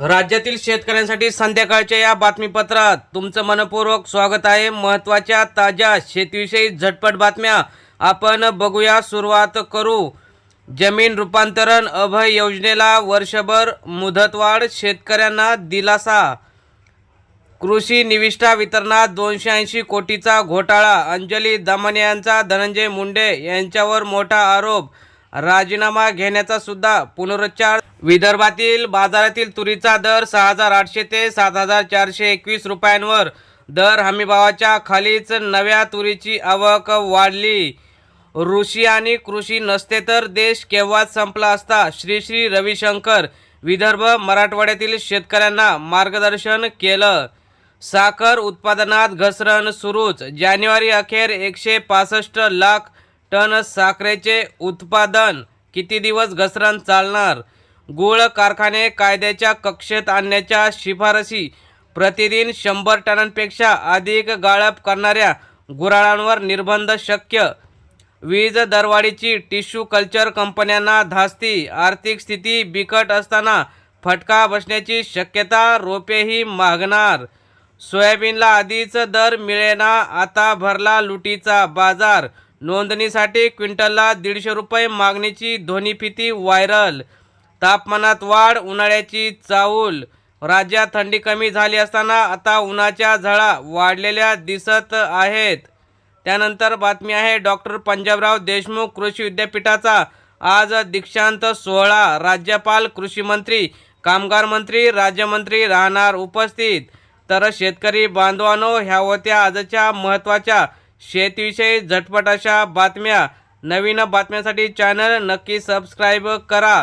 राज्यातील शेतकऱ्यांसाठी संध्याकाळच्या या बातमीपत्रात तुमचं मनपूर्वक स्वागत आहे. महत्त्वाच्या ताज्या शेतीविषयी झटपट बातम्या आपण बघूया. सुरुवात करू. जमीन रूपांतरण अभय योजनेला वर्षभर मुदतवाढ शेतकऱ्यांना दिलासा. कृषी निविष्ठा वितरणात दोनशे ऐंशी कोटीचा घोटाळा अंजली दमन यांचा धनंजय मुंडे यांच्यावर मोठा आरोप. राजीनामा घेण्याचा सुद्धा पुनरुच्चार विदर्भातील बाजारातील तुरीचा दर सहा हजार आठशे ते सात हजार चारशे एकवीस रुपयांवर. दर हमीभावाच्या खालीच नव्या तुरीची आवक वाढली. ऋषी आणि कृषी नसते तर देश केव्हाच संपला असता? श्री श्री रविशंकर विदर्भ मराठवाड्यातील शेतकऱ्यांना मार्गदर्शन केलं. साखर उत्पादनात घसरण सुरूच. जानेवारी अखेर एकशे पासष्ट लाख टन साखरेचे उत्पादन. किती दिवस घसरण चालणार? गुळ कारखाने कायद्याच्या कक्षेत आणण्याच्या शिफारसी प्रतिदिन शंभर टनांपेक्षा अधिक गाळप करणाऱ्या गुराळांवर निर्बंध शक्य. वीज दरवाढीची टिश्यू कल्चर कंपन्यांना धास्ती आर्थिक स्थिती बिकट असताना फटका बसण्याची शक्यता रोपेही मागणार. सोयाबीनला आधीच दर मिळेना आता भरला लुटीचा बाजार. नोंदणीसाठी क्विंटलला दीडशे रुपये मागणीची ध्वनिफिती व्हायरल तापमानात वाढ उन्हाळ्याची चाऊल. राज्यात थंडी कमी झाली असताना आता उन्हाच्या झळा वाढलेल्या दिसत आहेत. त्यानंतर बातमी आहे डॉक्टर पंजाबराव देशमुख कृषी विद्यापीठाचा. आज दीक्षांत सोहळा. राज्यपाल कृषी मंत्री कामगार मंत्री राज्यमंत्री राहणार उपस्थित. तर शेतकरी बांधवांनो ह्या होत्या आजच्या महत्त्वाच्या शेतीविषयी झटपट अशा बातम्या. नवीन बातम्यांसाठी चॅनल नक्की सबस्क्राईब करा.